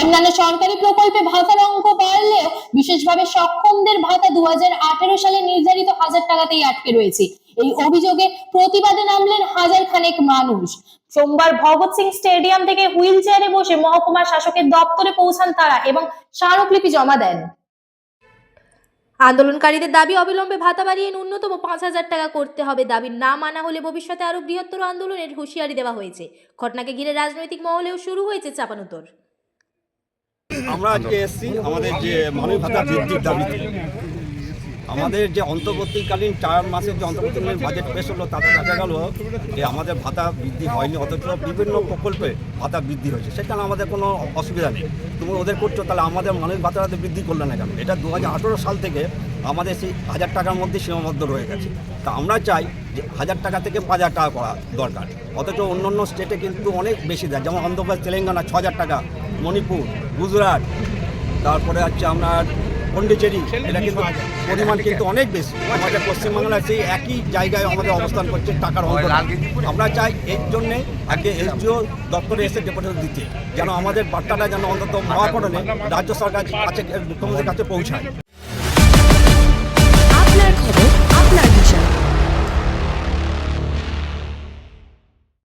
অন্যান্য সরকারি প্রকল্পে ভাতার অঙ্ক বাড়লেও বিশেষভাবে সক্ষমদের ভাতা দু হাজার আঠেরো সালে নির্ধারিত হাজার টাকাতেই আটকে রয়েছে। এই অভিযোগে প্রতিবাদে নামলেন হাজার খানেক মানুষ। সোমবার ভগৎ সিং স্টেডিয়াম থেকে হুইল চেয়ারে বসে মহকুমা শাসকের দপ্তরে পৌঁছান তারা এবং স্মারকলিপি জমা দেন। আন্দোলনকারীদের দাবি, অবিলম্বে ভাতা বাড়িয়ে ন্যূনতম পাঁচ হাজার টাকা করতে হবে। দাবি না মানা হলে ভবিষ্যতে আরও বৃহত্তর আন্দোলনের হুঁশিয়ারি দেওয়া হয়েছে। ঘটনাকে ঘিরে রাজনৈতিক মহলেও শুরু হয়েছে চাপানুতর। আমরা আজকে এসেছি আমাদের যে মানবিক ভাতা বৃদ্ধির দাবিতে। আমাদের যে অন্তর্বর্তীকালীন চার মাসের যে অন্তর্বর্তীকালীন বাজেট পেশ হলো, তাতে দেখা গেল যে আমাদের ভাতা বৃদ্ধি হয়নি, অথচ বিভিন্ন প্রকল্পে ভাতা বৃদ্ধি হয়েছে। সেখানে আমাদের কোনো অসুবিধা নেই। তুমি ওদের করছ, তাহলে আমাদের মানবিক ভাতাটা বৃদ্ধি করলে না কেন? এটা দু হাজার আঠেরো সাল থেকে আমাদের সেই হাজার টাকার মধ্যে সীমাবদ্ধ রয়ে গেছে। তা আমরা চাই যে হাজার টাকা থেকে পাঁচ হাজার টাকা করা দরকার। অথচ অন্য অন্য স্টেটে কিন্তু অনেক বেশি দেয়। যেমন অন্ধ্রপ্রদেশ, তেলেঙ্গানা ছ হাজার টাকা মণিপুর গুজরাট তারপরে হচ্ছে আপনার পন্ডিচেরি এটা কিন্তু পরিমাণ কিন্তু অনেক বেশি। আমাদের পশ্চিমবাংলার সেই একই জায়গায় আমাদের অবস্থান করছে টাকার অন্তর। আমরা চাই এর জন্যে আগে এসডিও দপ্তরে এসে ডেপুটেশন দিতে যেন আমাদের বার্তাটা যেন অন্তত মহাপটনে রাজ্য সরকার কাছে মুখ্যমন্ত্রীর কাছে পৌঁছায়। আপনার খবর